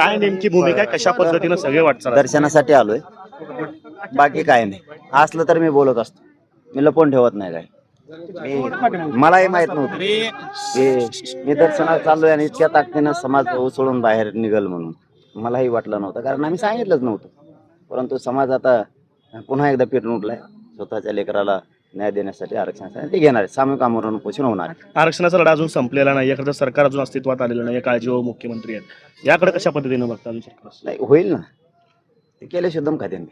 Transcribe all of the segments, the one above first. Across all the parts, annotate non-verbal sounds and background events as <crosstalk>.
काय नेमकी भूमिका आहे? कशा पद्धतीनं सगळे वाटचाल दर्शनासाठी आलोय. बाकी काय नाही. असलं तर मी बोलत असतो. मी लपवून ठेवत नाही काय मी मलाही माहीत नव्हतं. की मी दर्शनाला चाललोय आणि इतक्या ताकदीनं समाज उसळून बाहेर निघल म्हणून. मलाही वाटलं नव्हतं. कारण आम्ही सांगितलंच नव्हतं. परंतु समाज आता पुन्हा एकदा पेटून उठलाय. स्वतःच्या लेकराला न्याय देण्यासाठी आरक्षणासाठी ते घेणार आहे. सामूहिक आमरण पोषण होणार आहे. आरक्षणाचा लढा अजून संपलेला नाही याकडे सरकार अजून अस्तित्वात आलेलं नाही काळजी मुख्यमंत्री आहेत. याकडे कशा पद्धतीनं बघता अजून सरकार? नाही होईल ना. ते केले शुद्धम खाते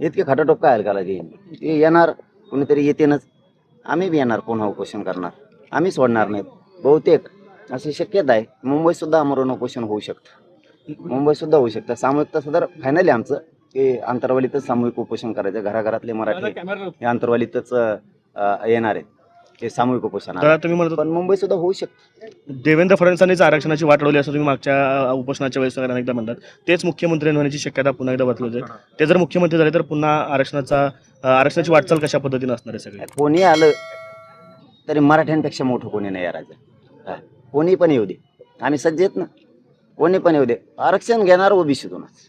इतके खटाटोप काय करायला ते ते येणार कुणीतरी येतेनच आम्ही बी येणार पुन्हा उपोषण करणार? आम्ही सोडणार नाहीत. बहुतेक. अशी शक्यता आहे. मुंबईत सुद्धा आमरण उपोषण होऊ शकतं. मुंबईत सुद्धा होऊ शकतं. सामूहिक तसं तर फायनली आमचं. की आंतरवालीतच सामूहिक उपोषण करायचं. घराघरातले मराठी हे आंतरवालीतच येणार आहेत. ते सामूहिक उपोषण दादा तुम्ही म्हणत पण मुंबईत सुद्धा होऊ शकतं. देवेंद्र फडणवीसांनीच आरक्षणाची वाट लावली असं तुम्ही मागच्या उपोषणाच्या वेळेस वगैरे अनेकदा म्हणतात. तेच मुख्यमंत्री होण्याची शक्यता पुन्हा एकदा बदलत आहे. ते जर मुख्यमंत्री झाले तर पुन्हा आरक्षणाचा आरक्षणाची वाटचाल कशा पद्धतीनं असणार आहे सगळे? कोणी आलं तरी मराठ्यांपेक्षा मोठं कोणी नाही या हा. कोणी पण येऊ दे. आम्ही सज्ज आहेत ना. कोणी पण येऊ दे. आरक्षण घेणार ओबीसीतूनच.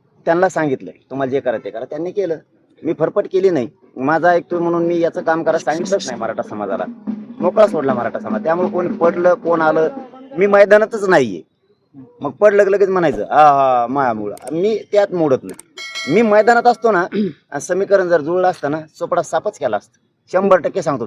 त्यांना सांगितलं तुम्हाला जे करायचं ते करा. त्यांनी केलं. मी फरफट केली नाही. माझा ऐकतोय म्हणून मी याचं काम करायला सांगितलंच नाही मराठा समाजाला. मोकळा सोडला मराठा समाज. त्यामुळे कोणी पडलं कोण आलं मी मैदानातच नाहीये. मग पडलं लगेच म्हणायचं हा हा मायामुळं. मी त्यात मोडत नाही. मी मैदानात असतो ना <clears throat> समीकरण जर जुळलं असतं ना चोपडा सापच केला असतं. शंभर टक्के सांगतो